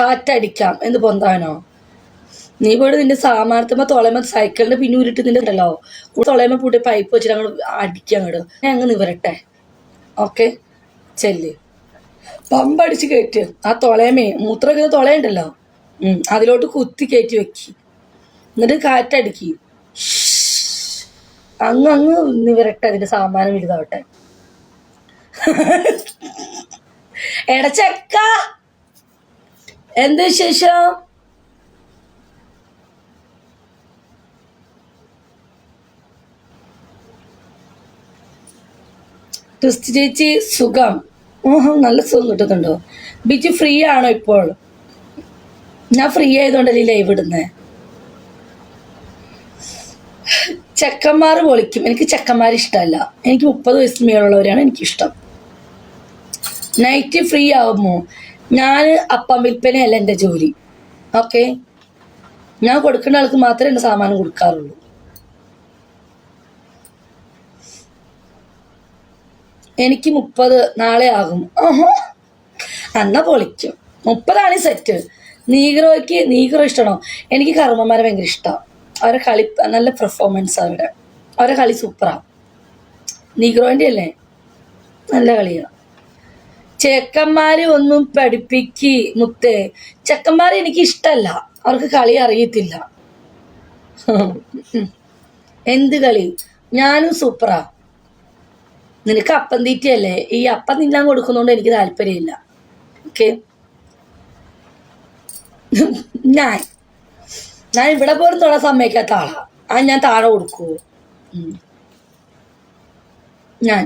കാറ്റടിക്കാം എന്ന് പൊന്താനോ? നീ പോയിട്ട് നിന്റെ സാമാർത്ഥ്യമ്മ തൊളയമ്മ സൈക്കിളിന്റെ പിന്നെ ഉരുട്ടി നിന്റെ ഉണ്ടല്ലോ പൂട്ടി പൈപ്പ് വെച്ചിട്ട് അങ്ങോട്ട് അടിക്കാം അങ്ങോട്ട് ഞാൻ അങ്ങ് നിവരട്ടെ. ഓക്കെ ചെല്ല്. പമ്പടിച്ച് കയറ്റ്. ആ തൊളയമേ മൂത്രമൊക്കെ തൊളയുണ്ടല്ലോ? അതിലോട്ട് കുത്തി കയറ്റി വെക്കി. എന്നിട്ട് കാറ്റടിക്കി. അങ്ങ് അങ്ങ് നിവരട്ടെ അതിന്റെ സാമാനം വലുതാവട്ടെ. എടച്ചക്ക എന്ത് വിശേഷം? ക്രിസ്തു ചേച്ചി സുഖം. നല്ല സുഖം കിട്ടുന്നുണ്ടോ. ബിജു ഫ്രീ ആണോ ഇപ്പോൾ? ഞാൻ ഫ്രീ ആയതുകൊണ്ടല്ലേ ലൈവ് ഇടുന്നേ? ചെക്കന്മാർ പൊളിക്കും എനിക്ക് ചെക്കന്മാർ ഇഷ്ടമല്ല. എനിക്ക് മുപ്പത് വയസ്സിന് മേലുള്ളവരാണ് എനിക്കിഷ്ടം. നൈറ്റ് ഫ്രീ ആവുമോ? ഞാൻ അപ്പം വിൽപ്പനയല്ല എന്റെ ജോലി. ഓക്കെ? ഞാൻ കൊടുക്കുന്ന ആൾക്ക് മാത്രമേ എന്റെ സാമാനം കൊടുക്കാറുള്ളൂ. എനിക്ക് മുപ്പത് നാളെ ആകും. എന്നാ പൊളിക്കും. മുപ്പതാണ് സെറ്റ്. നീഗ്രോയ്ക്ക് നീഗ്രോ ഇഷ്ടമാണോ എനിക്ക് കർമ്മന്മാരെ ഭയങ്കര ഇഷ്ടമാണ് അവരെ കളി നല്ല പെർഫോമൻസ് അവരുടെ അവരെ. കളി സൂപ്പറാണ് നീഗ്രോന്റെ അല്ലേ നല്ല കളിയാണ് ചെക്കന്മാരെ ഒന്നും പഠിപ്പിക്ക് മുത്തേ. ചെക്കന്മാരെ എനിക്ക് ഇഷ്ടല്ല അവർക്ക് കളി അറിയത്തില്ല. എന്ത് കളി? ഞാനും സൂപ്പറാ. നിനക്ക് അപ്പം തീറ്റയല്ലേ? ഈ അപ്പം തിന്നാൻ കൊടുക്കുന്നതുകൊണ്ട് എനിക്ക് താല്പര്യമില്ല. ഓക്കെ? ഞാൻ. ഞാൻ ഇവിടെ പോലും തൊടാൻ സമ്മതിക്കാത്ത ആളാ. ആ ഞാൻ താഴെ കൊടുക്കുവോ? ഞാൻ.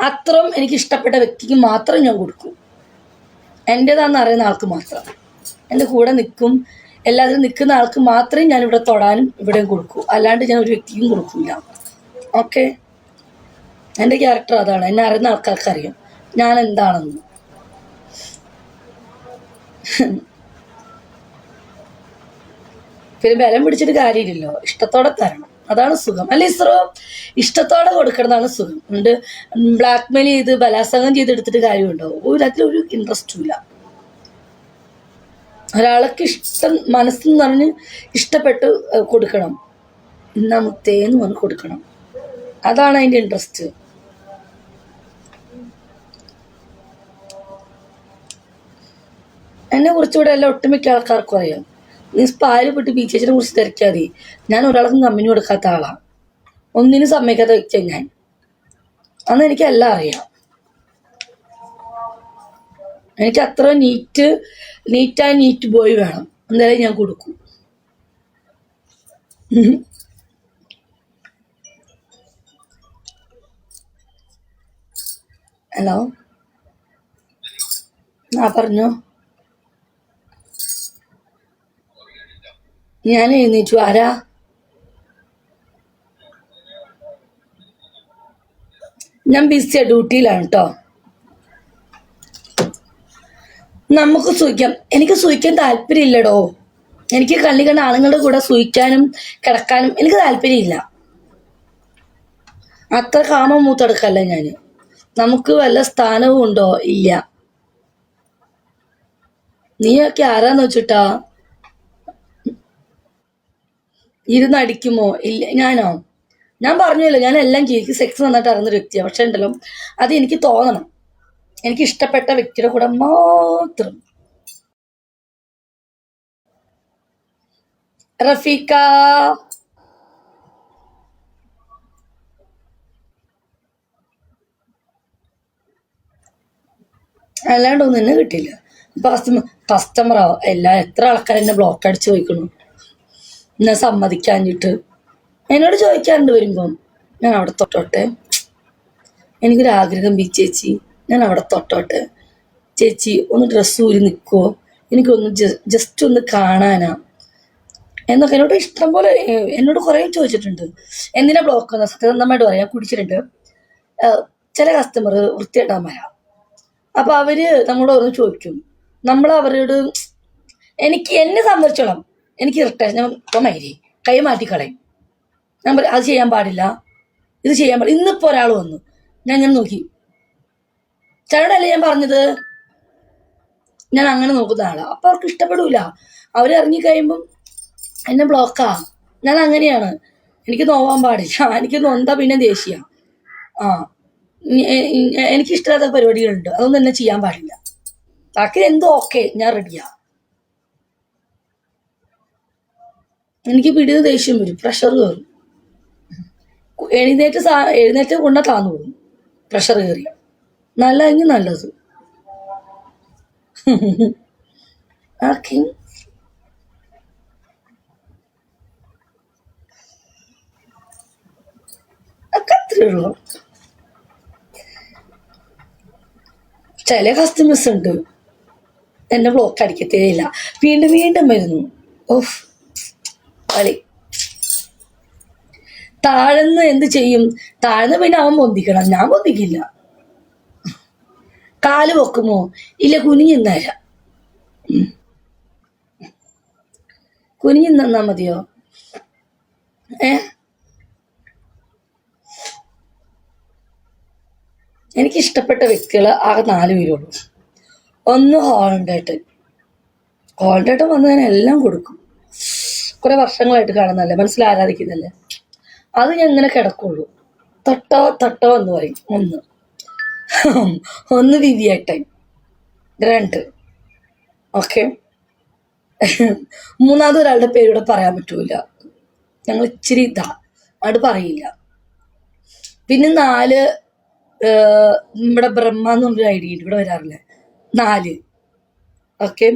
അത്രയും എനിക്ക് ഇഷ്ടപ്പെട്ട വ്യക്തിക്ക് മാത്രം ഞാൻ കൊടുക്കും. എന്റേതാണെന്ന് അറിയുന്ന ആൾക്ക് മാത്രം. എന്റെ കൂടെ നിൽക്കും എല്ലാത്തിനും നിൽക്കുന്ന ആൾക്ക് മാത്രമേ ഞാൻ ഇവിടെ തൊടാനും ഇവിടെയും കൊടുക്കൂ. അല്ലാണ്ട് ഞാൻ ഒരു വ്യക്തിക്കും കൊടുക്കില്ല. ഓക്കെ എന്റെ ക്യാരക്ടർ അതാണ്. എന്നെ അറിയുന്ന ആൾക്കാർക്ക് അറിയാം. ഞാൻ എന്താണെന്ന്. പിന്നെ ബലം പിടിച്ചിട്ട് കാര്യമില്ലല്ലോ. ഇഷ്ടത്തോടെ തരണം. അതാണ് സുഖം. അല്ല ഇസ്രോ? ഇഷ്ടത്തോടെ കൊടുക്കണതാണ് സുഖം. ഉണ്ട്. ബ്ലാക്ക് മെയിൽ ചെയ്ത് ബലാത്സംഗം ചെയ്ത് എടുത്തിട്ട് കാര്യമുണ്ടോ? ഒരു അതിലൊരു ഇൻട്രസ്റ്റും ഇല്ല. ഒരാൾക്ക് ഇഷ്ടം മനസ്സിൽ പറഞ്ഞ് ഇഷ്ടപ്പെട്ട് കൊടുക്കണം. ഇന്നാ മുത്തേന്ന് പറഞ്ഞ് കൊടുക്കണം. അതാണ് അതിന്റെ ഇൻട്രസ്റ്റ് എന്നെ കുറിച്ചുകൂടെ എല്ലാം ഒട്ടുമിക്ക ആൾക്കാർക്കും അറിയാം. നീ പാൽ പെട്ട് ചേച്ചിനെ കുറിച്ച് തിരക്കിയാൽ മതി. ഞാൻ ഒരാൾക്കും കമ്പനി കൊടുക്കാത്ത ആളാണ് ഒന്നിനും സമ്മതിക്കാത്ത വ്യക്തിയാണ് ഞാൻ. അന്ന് എനിക്ക് എല്ലാം അറിയാം. എനിക്ക് അത്ര neat neat and neat boy വേണം. എന്തായാലും ഞാൻ കൊടുക്കും. ഹലോ? ആ പറഞ്ഞോ. ഞാൻ എഴുന്നേറ്റു ആരാ? ഞാൻ ബിസിയാ ഡ്യൂട്ടിയിലാണ് കേട്ടോ നമുക്ക് സൂഹിക്കാം എനിക്ക് സൂഹിക്കാൻ താല്പര്യമില്ലടോ. എനിക്ക് കള്ളി കണ്ട ആളുകളുടെ കൂടെ സൂഹിക്കാനും കിടക്കാനും എനിക്ക് താല്പര്യമില്ല. അത്ര കാമം മൂത്തെടുക്കല്ല ഞാൻ നമുക്ക് വല്ല സ്ഥാനവും ഉണ്ടോ? ഇല്ല. നീയൊക്കെ ആരാന്ന് വെച്ചിട്ടാ? ഇരുന്ന് അടിക്കുമോ ഇല്ല ഞാനോ? ഞാൻ പറഞ്ഞല്ലോ ഞാൻ എല്ലാം എനിക്ക് സെക്സ് നന്നായിട്ട് അറിയുന്ന വ്യക്തിയാണ് പക്ഷെ ഉണ്ടല്ലോ അത് എനിക്ക് തോന്നണം. എനിക്ക് ഇഷ്ടപ്പെട്ട വ്യക്തിയുടെ കൂടെ മാത്രം. റഫീക്ക അല്ലാണ്ട് ഒന്നും കിട്ടിയില്ല. കസ്റ്റമർ കസ്റ്റമറോ എല്ലാ എത്ര ആൾക്കാർ എന്നെ ബ്ലോക്ക് അടിച്ച് പോയിക്കണു. എന്നെ സമ്മതിക്കാഞ്ഞിട്ട്? എന്നോട് ചോദിക്കാറുണ്ട് വരുമ്പം ഞാൻ അവിടെ തൊട്ടോട്ടെ. എനിക്കൊരാഗ്രഹം ബി ചേച്ചി ഞാൻ അവിടെ തൊട്ടോട്ടെ. ചേച്ചി ഒന്ന് ഡ്രസ്സ് ഊരി നിൽക്കുമോ എനിക്കൊന്ന് ജസ്റ്റ് ഒന്ന് കാണാനാ. എന്നൊക്കെ എന്നോട് ഇഷ്ടം പോലെ എന്നോട് കുറേ ചോദിച്ചിട്ടുണ്ട്. എന്തിനാ ബ്ലോക്ക് എന്ന് സത്യസന്ധമായിട്ട് പറയാം കുടിച്ചിട്ടുണ്ട്. ചില കസ്റ്റമർ വൃത്തിയായിട്ടാൻ വരാം അപ്പൊ അവർ നമ്മളോട് ചോദിക്കും. നമ്മൾ അവരോട് എനിക്ക് എന്നെ സംബന്ധിച്ചോളം എനിക്ക് ഇറിട്ടേഷൻ ഞാൻ മൈരി കൈ മാറ്റിക്കളയും ഞാൻ പറയും അത് ചെയ്യാൻ പാടില്ല. ഇത് ചെയ്യാൻ പാടില്ല. ഇന്നിപ്പോ ഒരാൾ വന്നു. ഞാൻ ഞാൻ നോക്കി. ചേട്ടനല്ലേ ഞാൻ പറഞ്ഞത്? ഞാൻ അങ്ങനെ നോക്കുന്ന ആളാ. അപ്പൊ അവർക്ക് ഇഷ്ടപ്പെടൂല. അവർ ഇറങ്ങിക്കഴിയുമ്പം എന്നെ ബ്ലോക്കാ ഞാൻ അങ്ങനെയാണ്. എനിക്ക് നോവാൻ പാടില്ല. എനിക്ക് നൊന്താ പിന്നെ ദേഷ്യ. ആ. എനിക്കിഷ്ടമില്ലാത്ത പരിപാടികളുണ്ട്. അതൊന്നും എന്നെ ചെയ്യാൻ പാടില്ല. ബാക്കി എന്തോ ഓക്കെ ഞാൻ റെഡിയാ എനിക്ക് പിടിയത് ദേഷ്യം വരും. പ്രഷർ കയറും എഴുന്നേറ്റ് സാ എഴുന്നേറ്റ് കൊണ്ടാ താന്നു പോകും. പ്രഷർ കയറിയ നല്ലതെങ്കിൽ നല്ലത്. ചില കസ്റ്റമേഴ്സ് ഉണ്ട്. എന്നെ ബ്ലോക്ക് അടിക്കത്തേ ഇല്ല. വീണ്ടും വീണ്ടും വരുന്നു. ഓഫ് കളി. താഴ്ന്ന് എന്ത് ചെയ്യും? താഴ്ന്ന് പിന്നെ അവൻ പൊന്തിക്കണം. ഞാൻ പൊന്തിക്കില്ല. കാൽ പൊക്കുമോ? ഇല്ല കുനിഞ്ഞിന്നല്ല കുനിഞ്ഞു നിന്നാ മതിയോ? ഏ? എനിക്ക് ഇഷ്ടപ്പെട്ട വ്യക്തികൾ ആകെ നാല് പേരുള്ളൂ. ഒന്ന് ഹോളണ്ടേട്ടൻ ഹോളണ്ടേട്ടൻ വന്നതിനെല്ലാം കൊടുക്കും. കുറെ വർഷങ്ങളായിട്ട് കാണുന്നതല്ലേ? മനസ്സിൽ ആരാധിക്കുന്നല്ലേ അത് ഞാൻ ഇങ്ങനെ കിടക്കുള്ളൂ. തട്ടോ തട്ടോ എന്ന് പറയും. ഒന്ന്. ഒന്ന് വിവിയേട്ടൻ രണ്ട്. ഓക്കെ മൂന്നാമത് ഒരാളുടെ പേര് ഇവിടെ പറയാൻ പറ്റൂല. ഞങ്ങൾ ഇച്ചിരി ഇതാ. അത് പറയില്ല. പിന്നെ നാല് നമ്മുടെ ബ്രഹ്മ എന്ന് ഐഡിയ ഇവിടെ വരാറില്ല? നാല്. ഓക്കെ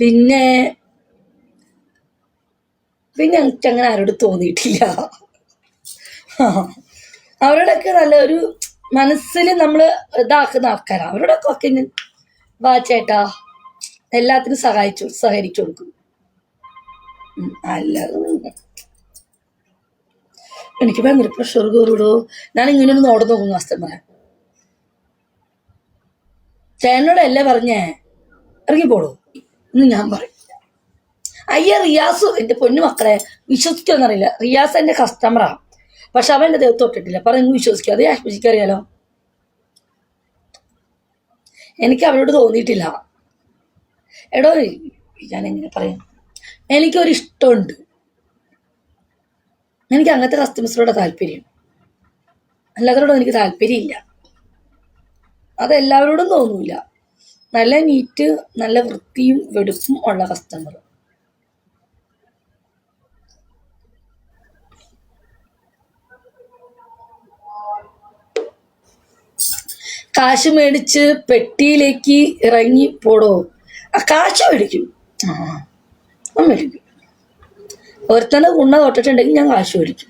പിന്നെ പിന്നെ എനിക്ക് അങ്ങനെ ആരോട് തോന്നിയിട്ടില്ല. അവരോടൊക്കെ നല്ല ഒരു മനസ്സിൽ നമ്മൾ ഇതാക്കുന്ന ആൾക്കാരാണ് അവരോടൊക്കെ ഒക്കെ ഞാൻ വാ ചേട്ടാ എല്ലാത്തിനും സഹായിച്ചു സഹകരിച്ചു കൊടുക്കും. അല്ല. എനിക്ക് ഭയങ്കര പ്രഷർ കയറിടോ ഞാൻ ഇങ്ങനെ ഒന്ന് ഓട നോക്കുന്നു കസ്റ്റമറെ ചേനോടല്ലേ പറഞ്ഞേ? ഇറങ്ങിപ്പോളൂ എന്ന് ഞാൻ പറയും. അയ്യ റിയാസ് എന്റെ പൊന്നു മക്കളെ വിശ്വസിക്കുമെന്നറിയില്ല റിയാസ് എന്റെ കസ്റ്റമറാണ് പക്ഷെ അവൻ എന്റെ ദൈവത്തെ തൊട്ടിട്ടില്ല. പറഞ്ഞു വിശ്വസിക്കും? അത് ആഷ്മിജിക്ക് അറിയാലോ എനിക്ക് അവനോട് തോന്നിയിട്ടില്ല. എടോ ഞാൻ എങ്ങനെ പറയാം? എനിക്കൊരു ഇഷ്ടമുണ്ട്. എനിക്ക് അങ്ങനത്തെ കസ്റ്റമേഴ്സിനോട് താല്പര്യം. അല്ലാത്തവരോടും എനിക്ക് താല്പര്യമില്ല. അതെല്ലാവരോടും തോന്നൂല. നല്ല നീറ്റ് നല്ല വൃത്തിയും വെടുപ്പും ഉള്ള കസ്റ്റമർ കാശ് മേടിച്ച് പെട്ടിയിലേക്ക് ഇറങ്ങി പോടോ. ആ കാശ് മേടിക്കും. ആ മേടിക്കും. ഒരുത്തന്നെ ഗുണ തൊട്ടിട്ടുണ്ടെങ്കിൽ ഞാൻ കാശ് മേടിക്കും.